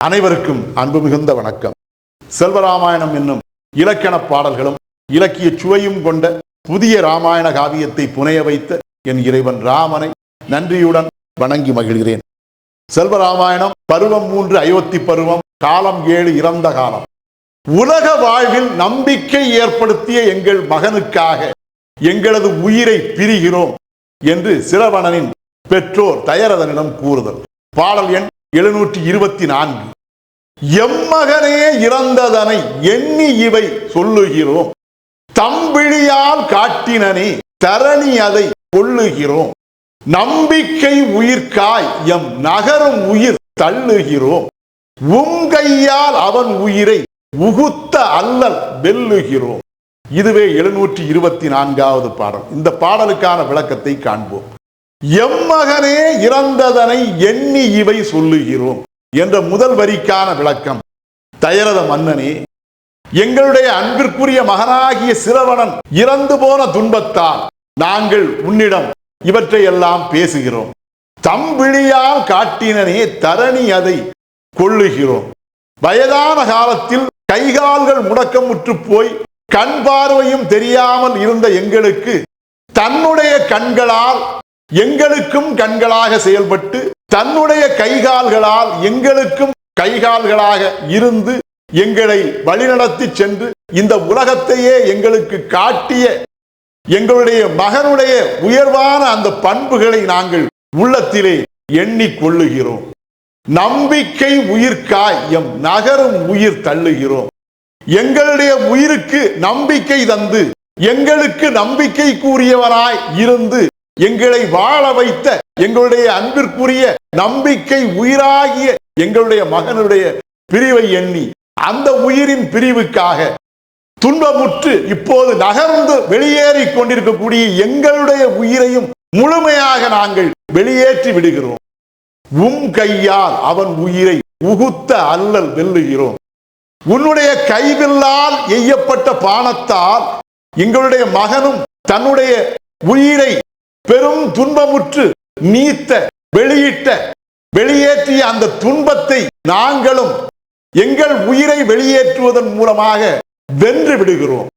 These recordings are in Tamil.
அனைவருக்கும் அன்பு மிகுந்த வணக்கம். செல்வராமாயணம் என்னும் இலக்கண பாடல்களும் இலக்கிய சுவையும் கொண்ட புதிய ராமாயண காவியத்தை புனைய வைத்த என் இறைவன் ராமனை நன்றியுடன் வணங்கி மகிழ்கிறேன். செல்வராமாயணம் பருவம் மூன்று அயோத்தி பருவம் காலம் ஏழு இறந்த காலம். உலக வாழ்வில் நம்பிக்கை ஏற்படுத்திய எங்கள் மகனுக்காக எங்களது உயிரை பிரிகிறோம் என்று சிரவணனின் பெற்றோர் தயரதனிடம் கூறுதல். பாடல் எண் எழுநூற்றி இருபத்தி நான்கு. எம்மகனே இறந்ததனை எண்ணி இவை சொல்லுகிறோம். தம்பிழியால் காட்டினனே தரணி அதை கொள்ளுகிறோம் நம்பிக்கை உயிர்காய் எம் நகரும் உயிர் தள்ளுகிறோம். உம் கையால் அவன் உயிரை உகுத்த அல்லல் வெல்லுகிறோம். இதுவே எழுநூற்றி இருபத்தி நான்காவது பாடல். இந்த பாடலுக்கான விளக்கத்தை காண்போம். எம்மகனே இறந்ததனை எண்ணி இவை சொல்லுகிறோம் என்ற முதல் வரிக்கான விளக்கம். தயரத மன்னனே எங்களுடைய அன்பிற்குரிய மகனாகிய சிரவணன் இறந்து போன துன்பத்தால் நாங்கள் உன்னிடம் இவற்றை எல்லாம் பேசுகிறோம். தம்பிழியால் காட்டினனே தரணி அதை கொள்ளுகிறோம். வயதான காலத்தில் கைகால்கள் முடக்கமுற்று போய் கண் பார்வையும் தெரியாமல் இருந்த எங்களுக்கு தன்னுடைய கண்களால் எங்களுக்கும் கண்களாக செயல்பட்டு தன்னுடைய கைகால்களால் எங்களுக்கும் கைகால்களாக இருந்து எங்களை வழிநடத்தி சென்று இந்த உலகத்தையே எங்களுக்கு காட்டிய எங்களுடைய மகனுடைய உயர்வான அந்த பண்புகளை நாங்கள் உள்ளத்திலே எண்ணிக் கொள்ளுகிறோம். நம்பிக்கை உயிர்க்காய் எம் நகரும் உயிர் தள்ளுகிறோம். எங்களுடைய உயிருக்கு நம்பிக்கை தந்து எங்களுக்கு நம்பிக்கை கூறியவராய் இருந்து எங்களை வாழ வைத்த எங்களுடைய அன்பிற்குரிய நம்பிக்கை உயிராகிய எங்களுடைய மகனுடைய பிரிவை எண்ணி அந்த உயிரின் பிரிவுக்காக துன்பமுற்று இப்போது நகர்ந்து வெளியேறி கொண்டிருக்கக்கூடிய எங்களுடைய உயிரையும் முழுமையாக நாங்கள் வெளியேற்றி விடுகிறோம். உம் கையால் அவன் உயிரை உகுத்த அல்லல் வெல்லுகிறோம். உன்னுடைய கைவில்லால் எய்யப்பட்ட பானத்தால் எங்களுடைய மகனும் தன்னுடைய உயிரை பெரும் துன்பமுற்று நீத்த வெளியிட்ட வெளியேற்றிய அந்த துன்பத்தை நாங்களும் எங்கள் உயிரை வெளியேற்றுவதன் மூலமாக வென்று விடுகிறோம்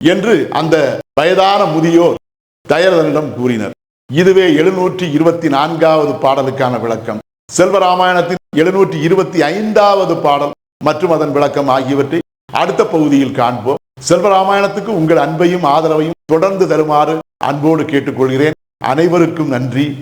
என்று அந்த வயதான முதியோர் தயரதனிடம் கூறினர். இதுவே எழுநூற்றி இருபத்தி நான்காவது பாடலுக்கான விளக்கம். செல்வராமாயணத்தின் எழுநூற்றி இருபத்தி ஐந்தாவது பாடல் மற்றும் அதன் விளக்கம் ஆகியவற்றை அடுத்த பகுதியில் காண்போம். செல்வராமாயணத்துக்கு உங்கள் அன்பையும் ஆதரவையும் தொடர்ந்து தருமாறு அன்போடு கேட்டுக்கொள்கிறேன். அனைவருக்கும் நன்றி.